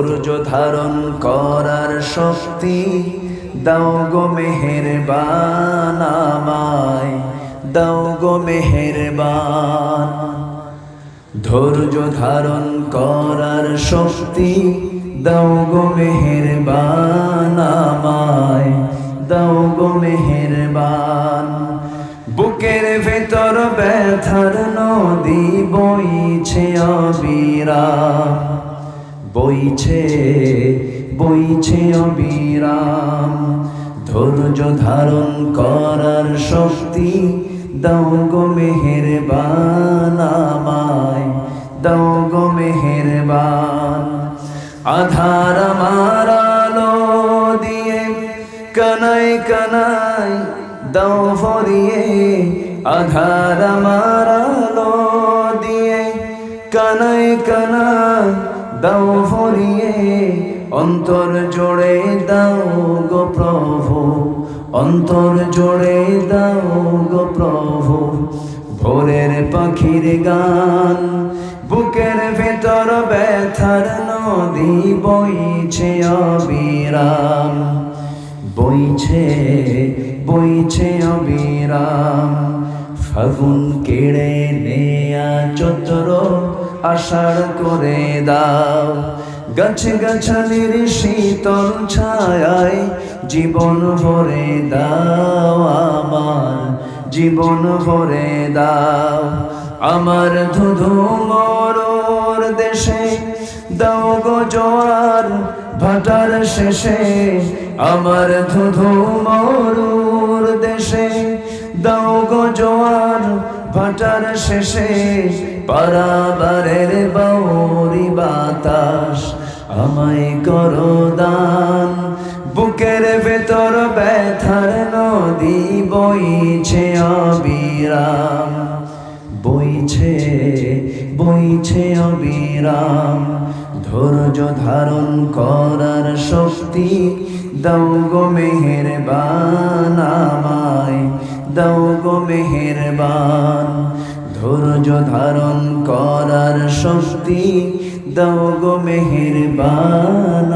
ধৈর্য ধারণ করার শক্তি দাও গো মেহেরবান আমায়, দাও গো মেহেরবান। ধৈর্য ধারণ করার শক্তি দাও গো মেহেরবান আমায়, দাও গো মেহেরবান। বুকের ভেতর ব্যথার নদী বইছে অবিরাম। বইছে বইছে অবিরাম। ধৈর্য ধারণ করার শক্তি দাও গো মেহেরবান আমায়, দাও গো মেহেরবান। আধার আমার আলো দিয়ে কানাই কানাই দাও ভরিয়ে, আধার আমার আলো দিয়ে কানাই কানাই দাও ভরিয়ে, অন্তর জোড়ে দাও গো প্রভু, অন্তর জোড়ে দাও গো প্রভু। ভোরের পাখির গান, বুকের ভেতর ব্যথার নদী বইছে অবিরাম। বইছে বইছে অবিরাম, ফাগুন কেড়ে চতর আষাঢ় করে দাও। গাছ গাছালির শীতল ছায় জীবন ভরে দাও আমার, জীবন ভরে দাও। আমার ধুধু মরর দেশে দাও গো জোয়ার, ভাটার শেষে। আমার ধুধু মরুর দেশে দাও গো জোয়ার ভাটার শেষে পারাবারের বাউরি বাতাস। আমায় করো দান। বুকের ভেতর ব্যথার নদী বইছে অবিরাম। বইছে বইছে অবিরাম। ধৈর্য ধারণ করার শক্তি দাও গো মেহেরবান আমায়। দাও গো মেহেরবান। ধৈর্য ধারণ করার শক্তি দাও গো মেহেরবান।